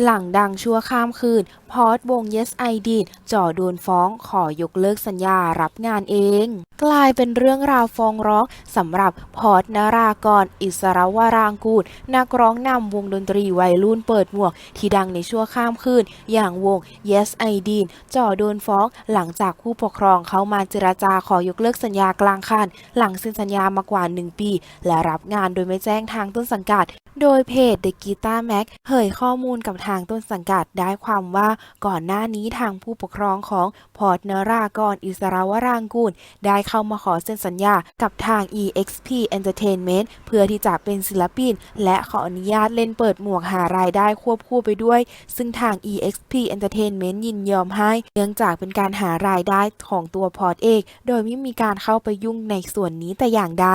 หลังดังชั่วข้ามคืน พอดวง Yes I Did จ่อโดนฟ้องขอยกเลิกสัญญารับงานเอง กลายเป็นเรื่องราวฟ้องร้องสำหรับพอร์ตนารากร อิสรวรางกูล นักร้องนำวงดนตรีวัยรุ่นเปิดหมวก ที่ดังในชั่วข้ามคืน อย่างวง Yes I Did จ่อโดนฟ้องหลังจากผู้ปกครองเข้ามาเจราจาขอยกเลิกสัญญากลางคัน หลังเซ็นสัญญามากว่า 1 ปี และรับงานโดยไม่แจ้งทางต้นสังกัด โดยเพจ The Guitar Mac เผยข้อมูลกับทางต้นสังกัดได้ความว่าก่อนหน้านี้ทางผู้ปกครองของพอร์ตเนรากร อิสราวรางกูลได้เข้ามาขอเซ็นสัญญากับทาง EXP Entertainment เพื่อที่จะเป็นศิลปิน และขออนุญาตเล่นเปิดหมวกหารายได้ควบคู่ไปด้วย ซึ่งทาง EXP Entertainment ยินยอมให้ เนื่องจากเป็นการหารายได้ของตัวพอร์ตเองโดยไม่มีการเข้าไปยุ่งในส่วนนี้แต่อย่างใด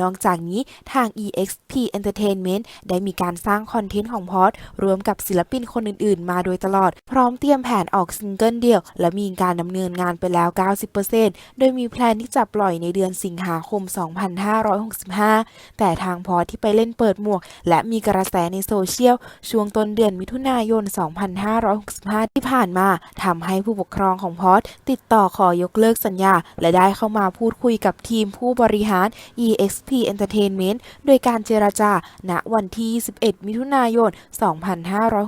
นอกจากนี้ทาง EXP Entertainment ได้มีการสร้างคอนเทนต์ของพอร์ตรวมกับศิลปินคนอื่นๆ มาโดยตลอด พร้อมเตรียมแผนออกซิงเกิลเดี่ยว และมีการดำเนินงานไปแล้ว 90%โดยมีแพลนที่จะปล่อยในเดือนสิงหาคม 2565 แต่ทางพอที่ไปเล่นเปิดหมวก และมีกระแสในโซเชียล ช่วงต้นเดือนมิถุนายน 2565 ที่ผ่านมาทำให้ผู้ปกครองของพอตติดต่อขอยกเลิกสัญญา และได้เข้ามาพูดคุยกับทีมผู้บริหาร EXP Entertainment โดยการเจราจา ณ วันที่21มิถุนายน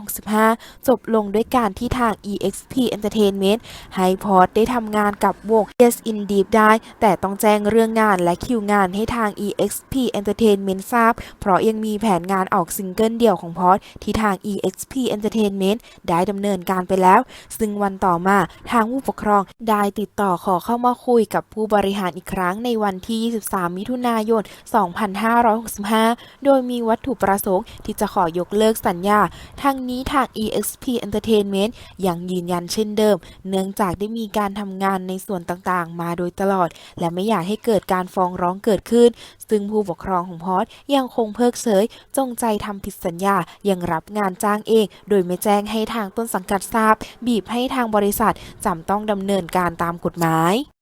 2565 จบลงด้วยการที่ทาง EXP Entertainment ให้พอตได้ทำงานกับวง Yes Indeed ได้แต่ต้องแจ้งเรื่องงานและคิวงานให้ทาง EXP Entertainment ทราบ เพราะยังมีแผนงานออกซิงเกิลเดี่ยวของพอร์ตที่ทาง EXP Entertainment ได้ดำเนินการไปแล้ว ซึ่งวันต่อมาทางผู้ปกครองได้ติดต่อขอเข้ามาคุยกับผู้บริหารอีกครั้งในวันที่ 23 มิถุนายน 2565 โดยมีวัตถุประสงค์ที่จะขอยกเลิกสัญญา ทั้งนี้ทาง EXP Entertainment ยังยืนยันเช่นเดิม เนื่องจากได้มีการทำงานในส่วนต่างๆ มาโดยตลอดและไม่อยากให้เกิดการฟ้องร้องเกิดขึ้น ซึ่งผู้ปกครองของพอร์ตยังคงเพิกเฉยจงใจทำผิดสัญญายังรับงานจ้างเอง โดยไม่แจ้งให้ทางต้นสังกัดทราบ บีบให้ทางบริษัทจำต้องดำเนินการตามกฎหมาย